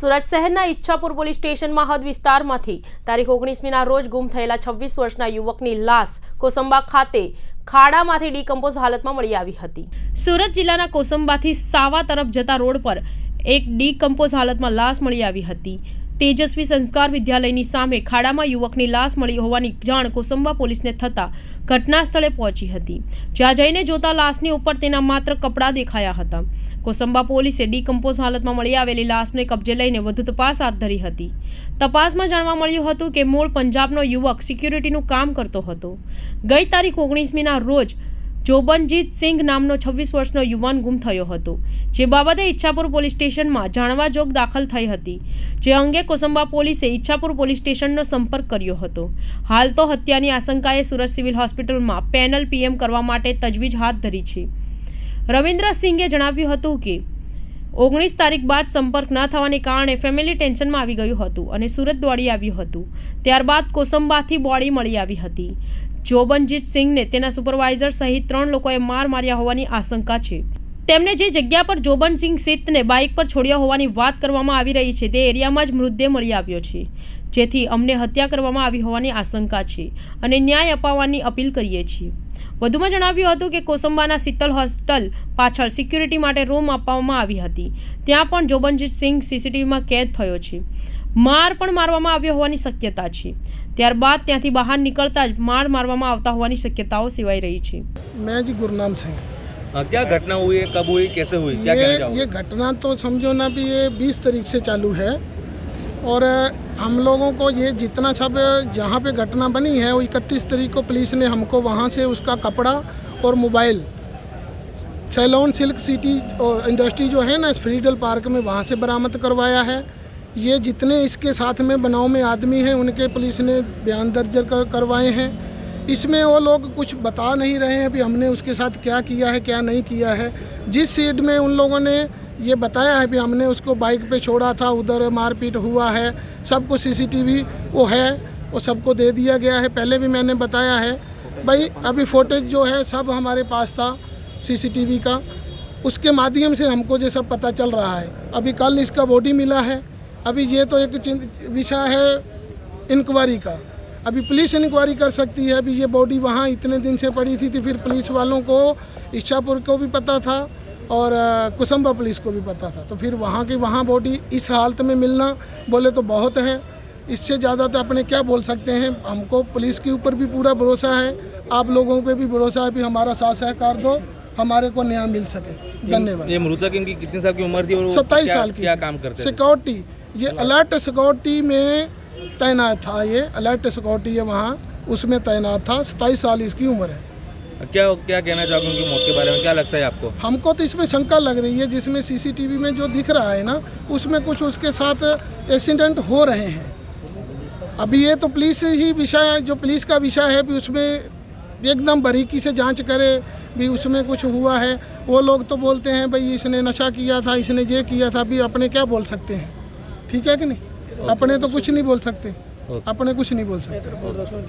સુરત શહેરના ઈચ્છાપુર પોલીસ સ્ટેશનમાં હદ વિસ્તારમાંથી તારીખ ઓગણીસમીના રોજ ગુમ થયેલા છવ્વીસ વર્ષના યુવકની લાશ કોસંબા ખાતે ખાડામાંથી ડીકમ્પોઝ હાલતમાં મળી આવી હતી સુરત જિલ્લાના કોસંબાથી સાવા તરફ જતા રોડ પર એક ડીકમ્પોઝ હાલતમાં લાશ મળી આવી હતી તેજસ્વી સંસ્કાર વિદ્યાલયની સામે ખાડામાં યુવકની લાશ મળી હોવાની જાણ કોસંબા પોલીસને થતાં ઘટના સ્થળે પહોંચી હતી જ્યાં જઈને જોતા લાશની ઉપર તેના માત્ર કપડાં દેખાયા હતા કોસંબા પોલીસે ડીકમ્પોઝ હાલતમાં મળી આવેલી લાશને કબજે લઈને વધુ તપાસ હાથ ધરી હતી તપાસમાં જાણવા મળ્યું હતું કે મૂળ પંજાબનો યુવક સિક્યુરિટીનું કામ કરતો હતો ગઈ તારીખ ઓગણીસમીના રોજ જોબનજીત સિંઘ નામનો છવ્વીસ વર્ષનો યુવાન ગુમ થયો હતો જે બાબતે ઈચ્છાપુર પોલીસ સ્ટેશનમાં જાણવા જોગ દાખલ થઈ હતી જે અંગે કોસંબા પોલીસે ઈચ્છાપુર પોલીસ સ્ટેશનનો સંપર્ક કર્યો હતો હાલ તો હત્યાની આશંકાએ સુરત સિવિલ હોસ્પિટલમાં પેનલ પીએમ કરવા માટે તજવીજ હાથ ધરી છે રવિન્દ્ર સિંઘે જણાવ્યું હતું કે ઓગણીસ તારીખ બાદ સંપર્ક ન થવાને કારણે ફેમિલી ટેન્શનમાં આવી ગયું હતું અને સુરત દોડી આવ્યું હતું ત્યારબાદ કોસંબાથી બોડી મળી આવી હતી જોબનજીત સિંઘને તેના સુપરવાઇઝર સહિત ત્રણ લોકોએ માર માર્યા હોવાની આશંકા છે તેમને જે જગ્યા પર જોબનસિંહ સિત્તને બાઇક પર છોડ્યા હોવાની વાત કરવામાં આવી રહી છે તે એરિયામાં જ મૃતદેહ મળી આવ્યો છે જેથી અમને હત્યા કરવામાં આવી હોવાની આશંકા છે અને ન્યાય અપાવવાની અપીલ કરીએ છીએ વધુમાં જણાવ્યું હતું કે કોસંબાના શીતલ હોસ્ટેલ પાછળ સિક્યુરિટી માટે રૂમ આપવામાં આવી હતી ત્યાં પણ જોબનજીત સિંઘ સીસીટીવીમાં કેદ થયો છે માર પણ મારવામાં આવ્યો હોવાની શક્યતા છે त્યારબાદ ત્યાંથી બહાર निकलता જ માર મારવામાં આવતા હોવાની શક્યતાઓ સિવાય રહી છે મેજી ગુરુનામ સિંહ હા ક્યા ઘટના ہوئی કેબુઈ કેસે ہوئی ક્યા કહેજો યે ઘટના તો સમજો ના ભી યે 20 તારીખ સે ચાલુ હે ઓર હમ લોકો કો યે જીતના છાબ જહા પે ઘટના બની હે ઓ 31 તારીખ કો પોલીસ ને હમકો વહા સે ઉસકા કપડા ઓર મોબાઈલ ચૈલોન silk સિટી ઓર ઇન્ડસ્ટ્રી જો હે ના ફ્રીડલ પાર્ક મેં વહા સે બરામત કરવાયા હે ये जितने इसके साथ में बनाव में आदमी हैं उनके पुलिस ने बयान दर्ज कर, करवाए हैं इसमें वो लोग कुछ बता नहीं रहे हैं कि हमने उसके साथ क्या किया है क्या नहीं किया है जिस सीट में उन लोगों ने ये बताया है कि हमने उसको बाइक पे छोड़ा था उधर मारपीट हुआ है सबको सीसीटीवी वो है वो सबको दे दिया गया है पहले भी मैंने बताया है भाई अभी फोटेज जो है सब हमारे पास था सीसीटीवी का उसके माध्यम से हमको ये सब पता चल रहा है अभी कल इसका बॉडी मिला है अभी ये तो एक विषय है इंक्वायरी का अभी पुलिस इंक्वायरी कर सकती है अभी ये बॉडी वहाँ इतने दिन से पड़ी थी तो फिर पुलिस वालों को इच्छापुर को भी पता था और कुसम्बा पुलिस को भी पता था तो फिर वहाँ की वहाँ बॉडी इस हालत में मिलना बोले तो बहुत है इससे ज़्यादा तो अपने क्या बोल सकते हैं हमको पुलिस के ऊपर भी पूरा भरोसा है आप लोगों पे भी भरोसा है कि हमारा साथ सहकार दो हमारे को न्याय मिल सके धन्यवाद ये मृतक इनकी कितने साल की उम्र थी सत्ताईस साल की क्या काम करते सिक्योरिटी ये अलर्ट सिक्योरिटी में तैनात था ये अलर्ट सिक्योरिटी है वहाँ उसमें तैनात था सताईस साल इसकी उम्र है क्या क्या कहना चाहूँगी मौत के बारे में क्या लगता है आपको हमको तो इसमें शंका लग रही है जिसमें सीसीटीवी में जो दिख रहा है ना उसमें कुछ उसके साथ एक्सीडेंट हो रहे हैं अभी ये तो पुलिस ही विषय जो पुलिस का विषय है भी उसमें एकदम बारीकी से जांच करे भी उसमें कुछ हुआ है वो लोग तो बोलते हैं भाई इसने नशा किया था इसने ये किया था भी अपने क्या बोल सकते हैं ठीक है कि नहीं अपने तो कुछ नहीं बोल सकते अपने कुछ नहीं बोल सकते